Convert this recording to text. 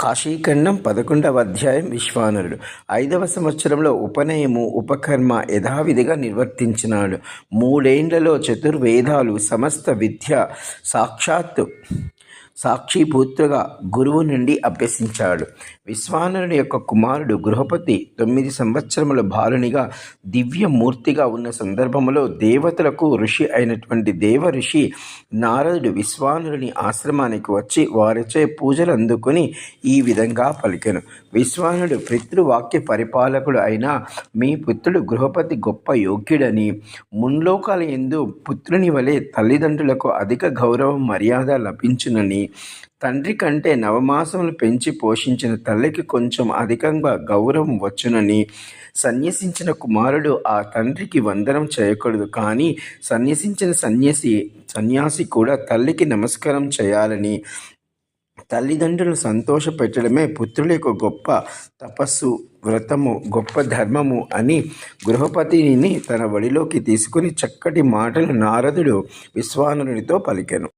కాశీఖండం పదకొండవ అధ్యాయం విశ్వానరుడు. ఐదవ సంవత్సరంలో ఉపనయము ఉపకర్మ యథావిధిగా నిర్వర్తించినాడు. మూడేండ్లలో చతుర్వేదాలు సమస్త విద్య సాక్షాత్తు సాక్షిభూతుగా గురువు నుండి అభ్యసించాడు. విశ్వానరుని యొక్క కుమారుడు గృహపతి తొమ్మిది సంవత్సరముల బాలునిగా దివ్యమూర్తిగా ఉన్న సందర్భంలో దేవతలకు ఋషి అయినటువంటి దేవ ఋషి నారదుడు విశ్వానరుని ఆశ్రమానికి వచ్చి వారిచే పూజలు అందుకుని ఈ విధంగా పలికెను. విశ్వానుడు పితృవాక్య పరిపాలకుడు అయిన మీ పుత్రుడు గృహపతి గొప్ప యోగ్యుడని మున్లోకాల ఎందు పుత్రుని వలె తల్లిదండ్రులకు అధిక గౌరవం మర్యాద లభించునని తండ్రి కంటే నవమాసములు పెంచి పోషించిన తల్లికి కొంచెం అధికంగా గౌరవం వచ్చునని సన్యసించిన కుమారుడు ఆ తండ్రికి వందనం చేయకూడదు. కానీ సన్యసించిన సన్యాసి సన్యాసి కూడా తల్లికి నమస్కారం చేయాలని తల్లిదండ్రులను సంతోషపెట్టడమే పుత్రుల యొక్క గొప్ప తపస్సు వ్రతము గొప్ప ధర్మము అని గృహపతిని తన వడిలోకి తీసుకుని చక్కటి మాటలు నారదుడు విశ్వానునితో పలికెను.